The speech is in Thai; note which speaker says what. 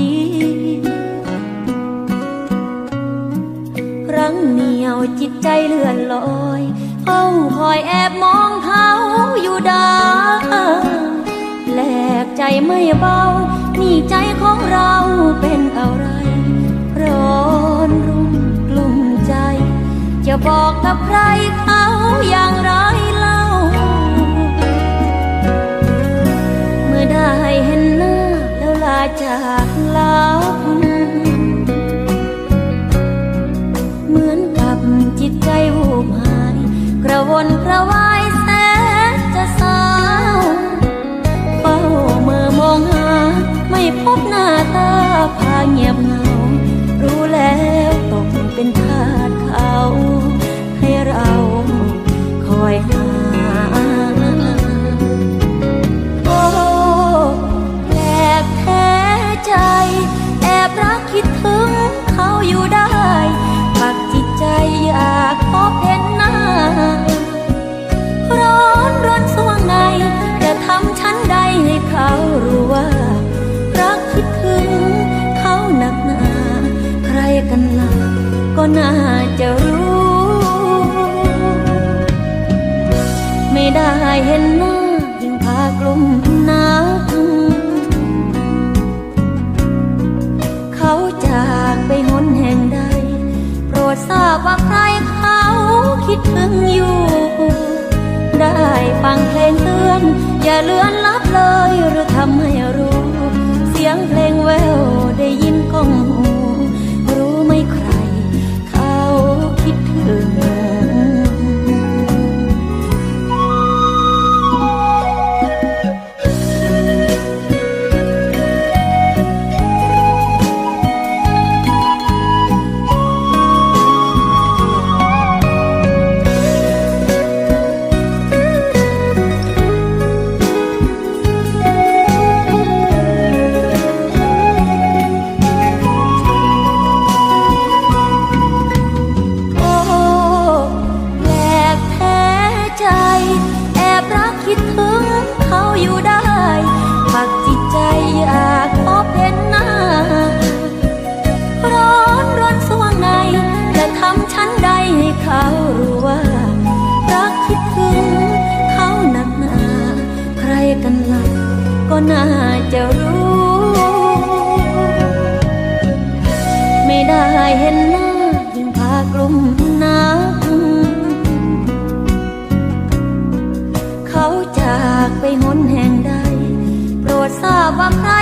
Speaker 1: ดีรังเหนียวจิตใจเลื่อนลอยเฝ้าคอยแอบมองเขาอยู่ดาแหลกใจไม่เบา นี่ใจของเราเป็นอะไร ร้อนรุ่มกลุ่มใจ จะบอกกับใคร พบหน้าตาพาเงียบเงา รู้แล้วตกเป็นทาสเขา ให้เราคอยหา ไม่ได้เห็นหน้ายิ่งพากลุ่มนักเขาจากไปหนแห่งใด โปรดทราบว่าใครเขาคิดถึงอยู่ ได้ฟังเพลงเตือน อย่าเลือนลับเลยหรือทำให้รู้ เสียงเพลงแววได้ยินก้อง จะรู้ ไม่ได้เห็นหน้ายิ่งพากลุ่มนักเขาจากไปหนแห่งใด โปรดทราบว่าใคร